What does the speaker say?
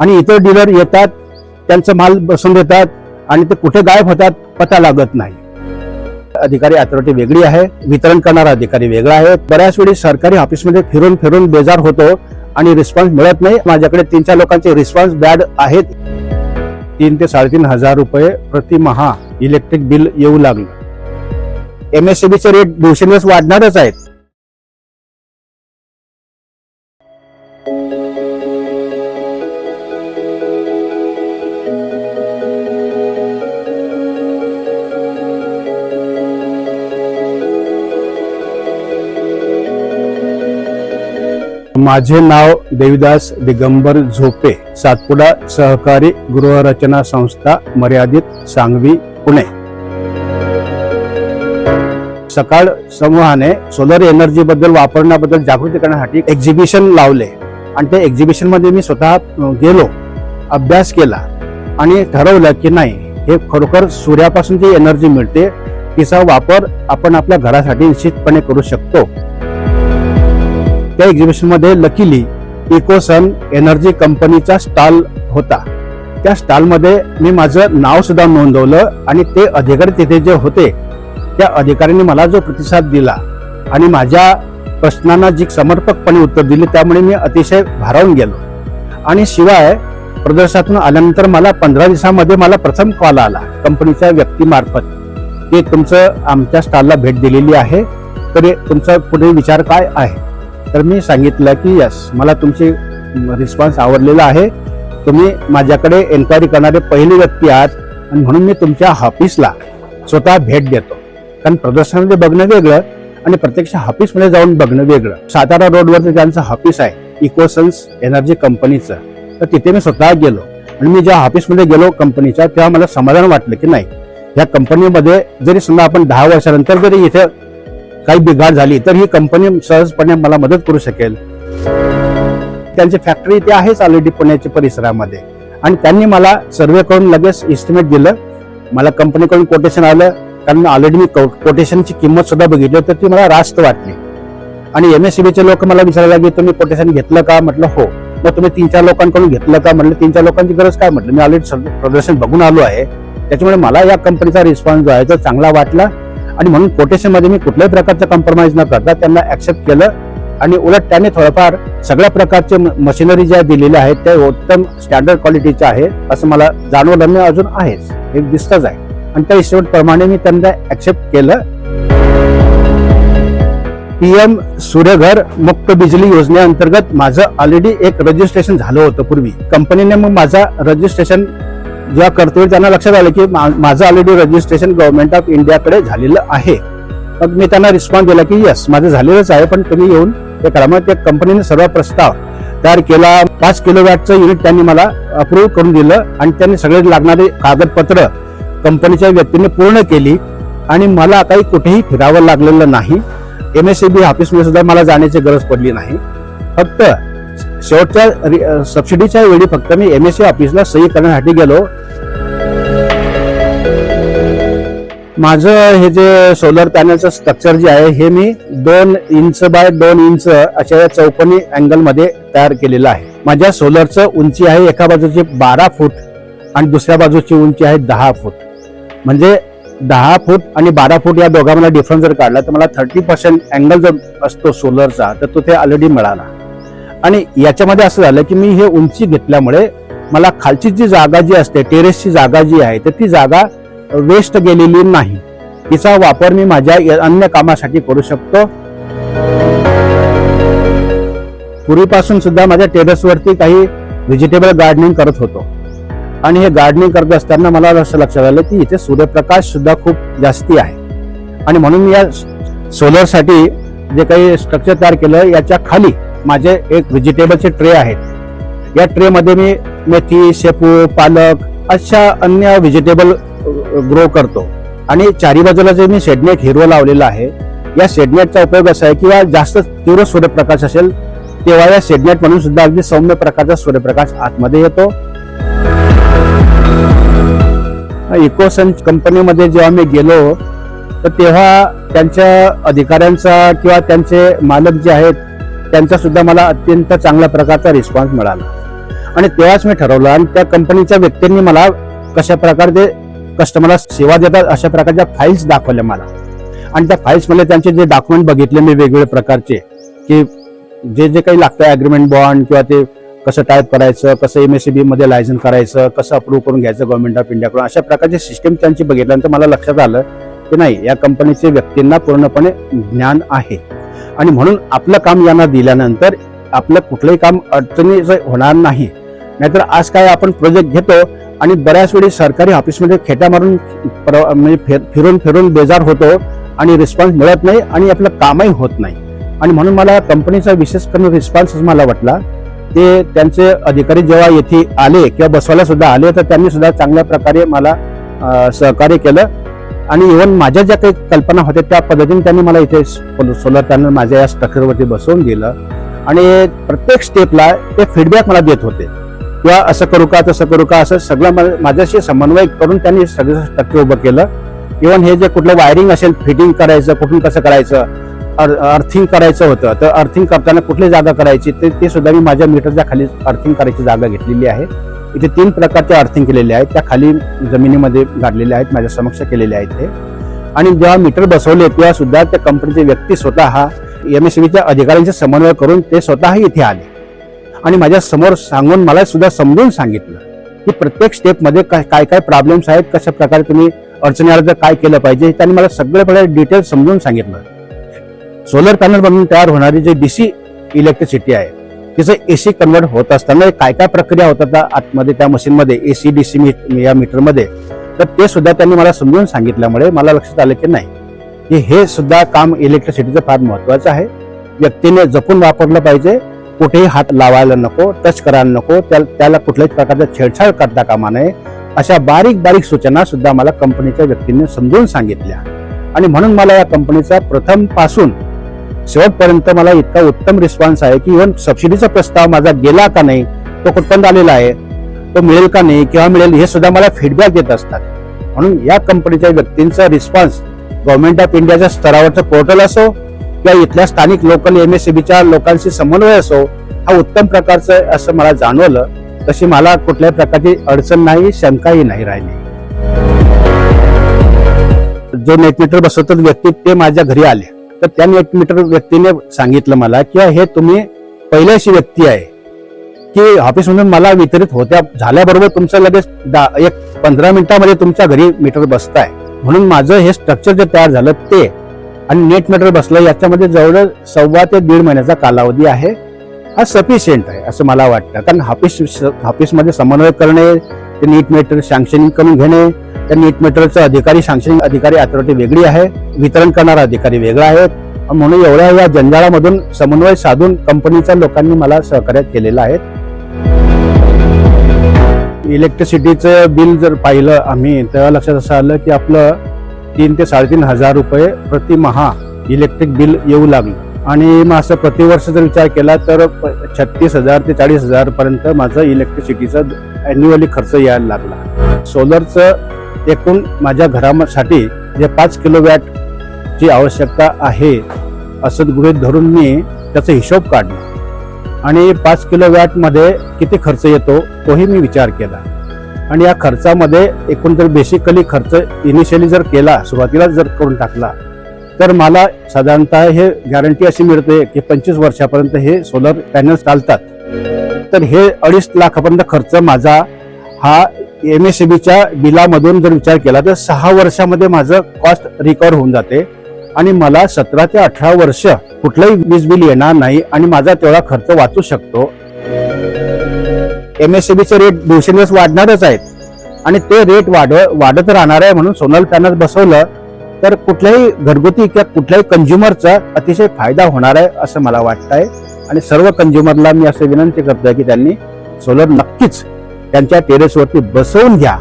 आणि इतर डीलर येतात त्यांचा माल बसून देतात आणि ते कुठे गायब होतात पता लागत नाही. अधिकारी अथॉरिटी वेगळी आहे वितरण करणारा अधिकारी वेगळा आहे. बऱ्याच वेळी सरकारी ऑफिसमध्ये फिरून फिरून बेजार होतो आणि रिस्पॉन्स मिळत नाही. माझ्याकडे तीन चार लोकांचे रिस्पॉन्स बॅड आहेत. तीन ते साडेतीन हजार रुपये प्रतिमहा इलेक्ट्रिक बिल येऊ लागलं. एमएससीबीचे रेट दिवसेंदिवस वाढणारच आहेत. माझे नाव देविदास दिगंबर झोपे सातपुडा सहकारी गृहरचना संस्था मर्यादित सांगवी पुणे. सकाळ समूहाने सोलर एनर्जी बद्दल वापरण्याबद्दल जागृती करण्यासाठी एक्झिबिशन लावले. आणि त्या एक्झिबिशनमध्ये मी स्वतः गेलो अभ्यास केला आणि ठरवलं की नाही हे खरोखर सूर्यापासून जी एनर्जी मिळते तिचा वापर आपण आपल्या घरासाठी निश्चितपणे करू शकतो. त्या एक्झिबिशनमध्ये लकीली इकोसन एनर्जी कंपनीचा स्टॉल होता. त्या स्टॉलमध्ये मी माझं नाव सुद्धा नोंदवलं आणि ते अधिकारी तिथे जे होते त्या अधिकाऱ्यांनी मला जो प्रतिसाद दिला आणि माझ्या प्रश्नांना जी समर्पकपणे उत्तर दिली त्यामुळे मी अतिशय भारावून गेलो. आणि शिवाय प्रदर्शनातून आल्यानंतर मला पंधरा दिवसामध्ये मला प्रथम कॉल आला कंपनीच्या व्यक्तीमार्फत की तुमचं आमच्या स्टॉलला भेट दिलेली आहे तरी तुमचा पुढे विचार काय आहे? तर मी सांगितलं की यस मला तुमची रिस्पॉन्स आवडलेला आहे. तुम्ही माझ्याकडे एन्क्वायरी करणारे पहिली व्यक्ती आहात आणि म्हणून मी तुमच्या ऑफिसला स्वतः भेट देतो. कारण प्रदर्शनामध्ये बघणं वेगळं आणि प्रत्यक्ष ऑफिसमध्ये जाऊन बघणं वेगळं. सातारा रोडवरती त्यांचं ऑफिस आहे इकोसन्स एनर्जी कंपनीचं तर तिथे मी स्वतः गेलो. आणि मी जेव्हा ऑफिसमध्ये गेलो कंपनीच्या तेव्हा मला समाधान वाटलं की नाही. या कंपनीमध्ये जरी समजा आपण दहा वर्षानंतर जरी इथे काही बिघाड झाली तर ही कंपनी सहजपणे मला मदत करू शकेल. त्यांची फॅक्टरी ते आहेच ऑलरेडी पुण्याच्या परिसरामध्ये. आणि त्यांनी मला सर्वे करून लगेच इस्टिमेट दिलं. मला कंपनीकडून कोटेशन आलं. कारण ऑलरेडी मी कोटेशनची किंमत सुद्धा बघितली तर ती मला रास्त वाटली. आणि एम एस सी बीचे लोक मला विचारायला लागले तुम्ही कोटेशन घेतलं का? म्हटलं हो. मग तुम्ही तीन चार लोकांकडून घेतलं का? म्हटलं तीन चार लोकांची गरज काय? म्हटलं मी ऑलरेडी प्रदर्शन बघून आलो आहे. त्याच्यामुळे मला या कंपनीचा रिस्पॉन्स जो आहे तो चांगला वाटला. आणि म्हणून कोटेशनमध्ये मी कुठल्याही प्रकारचं कॉम्प्रोमाइज न करता त्यांना ऍक्सेप्ट केलं आणि उलट त्याने थोडंफार सगळ्या प्रकारचे मशिनरी ज्या दिलेल्या आहेत त्या उत्तम स्टँडर्ड क्वालिटीच्या आहेत असं मला जाणवलं. मी अजून आहेच. हे दिसतच आहे. आणि त्या हिशोबप्रमाणे मी त्यांना ऍक्सेप्ट केलं. पीएम सूर्यघर मुक्त बिजली योजनेअंतर्गत माझं ऑलरेडी एक रजिस्ट्रेशन झालं होतं पूर्वी. कंपनीने मग माझा रजिस्ट्रेशन जेव्हा करतोय त्यांना लक्षात आलं की मा- माझं ऑलरेडी रजिस्ट्रेशन गव्हर्नमेंट ऑफ इंडियाकडे झालेलं आहे. मग मी त्यांना रिस्पॉन्स दिला की यस माझं झालेलंच आहे पण तुम्ही येऊन ते करा. मग त्या कंपनीने सर्व प्रस्ताव तयार केला. पाच किलो वॅटचं युनिट त्यांनी मला अप्रूव्ह करून दिलं आणि त्यांनी सगळे लागणारे कागदपत्र कंपनीच्या व्यक्तीने पूर्ण केली. आणि मला काही कुठेही फिरावं लागलेलं नाही. एम एस सी बी ऑफिसमध्ये सुद्धा मला जाण्याची गरज पडली नाही. फक्त शेवटच्या सबसिडीच्या वेळी फक्त मी एम एस सी ऑफिसला सही करण्यासाठी गेलो. माझं हे जे सोलर पॅनलचं स्ट्रक्चर जे आहे हे मी दोन इंच बाय दोन इंच अशा या चौकोनी अँगलमध्ये तयार केलेलं आहे. माझ्या सोलरचं उंची आहे एका बाजूची बारा फूट आणि दुसऱ्या बाजूची उंची आहे दहा फूट. म्हणजे दहा फूट आणि बारा फूट या दोघांना डिफरन्स जर काढला तर मला थर्टी पर्सेंट अँगल जर असतो सोलरचा तर तो ते ऑलरेडी मिळाला. आणि याच्यामध्ये असं झालं की मी हे उंची घेतल्यामुळे मला खालची जी जागा जी असते टेरेसची जागा जी आहे तर ती जागा वेस्ट गेलेली नाही. तिचा वापर मी माझ्या अन्य कामासाठी करू शकतो. पूर्वीपासून सुद्धा माझ्या टेरेसवरती काही व्हेजिटेबल गार्डनिंग करत होतो. आणि हे गार्डनिंग करत असताना मला असं लक्षात आलं की इथे सूर्यप्रकाश सुद्धा खूप जास्ती आहे. आणि म्हणून मी या सोलरसाठी जे काही स्ट्रक्चर तयार केलं याच्या खाली माझे एक व्हेजिटेबलचे ट्रे आहेत. या ट्रेमध्ये मी मेथी शेपू पालक अशा अन्य व्हेजिटेबल ग्रो करतो. आणि चारी बाजूला जे मी शेडनेट हिरवं लावलेलं आहे या शेडनेटचा उपयोग असा आहे किंवा जास्त तीव्र सूर्यप्रकाश असेल तेव्हा या शेडनेट म्हणून सुद्धा अगदी सौम्य प्रकारचा सूर्यप्रकाश आतमध्ये येतो. इकोसन कंपनीमध्ये जेव्हा मी गेलो तर तेव्हा त्यांच्या अधिकाऱ्यांचा किंवा त्यांचे मालक जे आहेत त्यांचा सुद्धा मला अत्यंत चांगल्या प्रकारचा रिस्पॉन्स मिळाला. आणि तेव्हाच मी ठरवलं आणि त्या कंपनीच्या व्यक्तींनी मला कशा प्रकारे कस्टमरला सेवा देतात अशा प्रकारच्या फाईल्स दाखवल्या मला. आणि त्या फाईल्समध्ये त्यांचे जे डॉक्युमेंट बघितले मी वेगवेगळ्या प्रकारचे की जे जे काही लागतं अग्रीमेंट बॉन्ड किंवा ते कसं टाईप करायचं कसं एमएससीबी मध्ये लायसन करायचं कसं अप्रूव्ह करून घ्यायचं गव्हर्नमेंट ऑफ इंडियाकडून अशा प्रकारचे सिस्टम त्यांची बघितल्यानंतर मला लक्षात आलं की नाही या कंपनीचे व्यक्तींना पूर्णपणे ज्ञान आहे. आणि म्हणून आपलं काम यांना दिल्यानंतर आपलं कुठलंही काम अडचणीचं होणार नाही. नाहीतर आज काय आपण प्रोजेक्ट घेतो आणि बऱ्याच वेळी सरकारी ऑफिसमध्ये खेट्या मारून म्हणजे फिर- फिरून फिरून बेजार होतो आणि रिस्पॉन्स मिळत नाही आणि आपलं कामही होत नाही. आणि म्हणून मला कंपनीचा विशेष करून रिस्पॉन्स मला वाटला. ते त्यांचे अधिकारी जेव्हा येथे आले किंवा बसवायला सुद्धा आले तर त्यांनी सुद्धा चांगल्या प्रकारे मला सहकार्य केलं. आणि इव्हन माझ्या ज्या काही कल्पना होत्या त्या पद्धतीने त्यांनी मला इथे सोलर पॅनल माझ्या या स्ट्रक्चरवरती बसवून दिलं. आणि प्रत्येक स्टेपला ते फीडबॅक मला देत होते. किंवा असं करू का तसं करू का असं सगळं माझ्याशी समन्वय करून त्यांनी सगळं स्ट्रक्चर उभं केलं. इव्हन हे जे कुठलं वायरिंग असेल फिटिंग करायचं कुठून कसं करायचं अर्थिंग करायचं होतं तर अर्थिंग करताना कुठली जागा करायची ते ते सुद्धा मी माझ्या मीटरच्या खाली अर्थिंग करायची जागा घेतलेली आहे. इथे तीन प्रकारचे अर्थिंग केलेले आहेत. त्या खाली जमिनीमध्ये गाडलेल्या आहेत माझ्या समक्ष केलेले आहेत ते. आणि जेव्हा मीटर बसवले तेव्हा सुद्धा त्या कंपनीचे व्यक्ती स्वतः एम एस अधिकाऱ्यांचे समन्वय करून ते स्वतः इथे आले. आणि माझ्यासमोर सांगून मला सुद्धा समजून सांगितलं की प्रत्येक स्टेपमध्ये काय काय काय प्रॉब्लेम्स आहेत कशा प्रकारे तुम्ही अडचणी आल्या तर काय केलं पाहिजे त्यांनी मला सगळे प्रकारे डिटेल्स समजून सांगितलं. सोलर पॅनल बनवून तयार होणारी जे डी सी इलेक्ट्रिसिटी आहे तिचं एसी कन्वर्ट होत असताना काय काय प्रक्रिया होतात आतमध्ये त्या मशीनमध्ये एसी डीसी या मीटरमध्ये तर ते सुद्धा त्यांनी मला समजून सांगितल्यामुळे मला लक्षात आलं की नाही. की हे सुद्धा काम इलेक्ट्रिसिटीचं फार महत्वाचं आहे. व्यक्तीने जपून वापरलं पाहिजे. कुठेही हात लावायला नको टच करायला नको त्या- त्याला कुठल्याही प्रकारचा छेडछाड करता कामा नये. अशा बारीक बारीक सूचना सुद्धा मला कंपनीच्या व्यक्तीने समजून सांगितल्या. आणि म्हणून मला या कंपनीचा प्रथमपासून शेवटपर्यंत मला इतका उत्तम रिस्पॉन्स आहे की इव्हन सबसिडीचा प्रस्ताव माझा गेला का नाही तो कुठपर्यंत आलेला आहे तो मिळेल का नाही किंवा मिळेल हे सुद्धा मला फीडबॅक देत असतात. म्हणून या कंपनीच्या व्यक्तींचा रिस्पॉन्स गव्हर्नमेंट ऑफ इंडियाच्या स्तरावरचं पोर्टल असो किंवा इथल्या स्थानिक लोकल एम एस सीबीच्या लोकांशी समन्वय असो हा उत्तम प्रकारचं असं मला जाणवलं. तशी मला कुठल्याही प्रकारची अडचण नाही शंकाही नाही राहिली. जो नेटमीटर बसवतात व्यक्ती ते माझ्या घरी आले. तर त्या एक मीटर व्यक्तीने सांगितलं मला की हे तुम्ही पहिली अशी व्यक्ती आहे. की ऑफिसमधून मला वितरित होत्या झाल्याबरोबर तुमचं लगेच दा- एक पंधरा मिनिटामध्ये तुमच्या घरी मीटर बसताय. म्हणून माझं हे स्ट्रक्चर जे तयार झालं ते आणि नेट मीटर बसलं याच्यामध्ये जवळ सव्वा ते दीड महिन्याचा कालावधी आहे. हा सफिशियंट आहे असं मला वाटतं. कारण ऑफिस ऑफिसमध्ये समन्वय करणे ते नीट मीटर सँक्शनिंग करून घेणे त्यांनी नीट मीटरचा अधिकारी सांक्शनिंग अधिकारी अथॉरिटी वेगळी आहे. वितरण करणारा अधिकारी वेगळा आहे म्हणून एवढ्या या जंजाळामधून समन्वय साधून कंपनीच्या लोकांनी मला सहकार्य केलेलं आहे. इलेक्ट्रिसिटीचं बिल जर पाहिलं आम्ही तेव्हा लक्षात असं आलं की आपलं तीन ते साडेतीन हजार रुपये प्रति महा इलेक्ट्रिक बिल येऊ लागलं. आणि मग असं प्रतिवर्ष जर विचार केला तर छत्तीस हजार ते चाळीस हजार पर्यंत माझं इलेक्ट्रिसिटीचा अॅन्युअली खर्च यायला लागला. सोलरचं एकूण माझ्या घरासाठी जे पाच किलो वॅट ची आवश्यकता आहे असं गृहित धरून मी त्याचा हिशोब काढला. आणि पाच किलो वॅटमध्ये किती खर्च येतो तोही मी विचार केला. आणि या खर्चामध्ये एकूण जर बेसिकली खर्च इनिशियली जर केला सुरुवातीला जर करून टाकला तर मला साधारणतः हे गॅरंटी अशी मिळते की पंचवीस वर्षापर्यंत हे सोलर पॅनल्स चालतात. तर हे अडीच लाखापर्यंत खर्च माझा हा एम एस बीच्या बिलामधून जर विचार केला तर सहा वर्षामध्ये माझं कॉस्ट रिकवर होऊन जाते. आणि मला सतरा ते अठरा वर्ष कुठलंही वीज बिल येणार नाही आणि माझा तेवढा खर्च वाचू शकतो. एम एस बीचे रेट दिवसेंदिवस वाढणारच आहेत. आणि ते रेट वाढ वाढत राहणार आहे म्हणून सोनल पॅनल बसवलं तर कुठल्याही घरगुती किंवा कुठल्याही कंझ्युमरचा अतिशय फायदा होणार आहे असं मला वाटत आहे आणि सर्व कंझ्युमरला मी असं विनंती करतोय की त्यांनी सोलर नक्कीच त्यांच्या टेरेसवरती बसवून घ्या.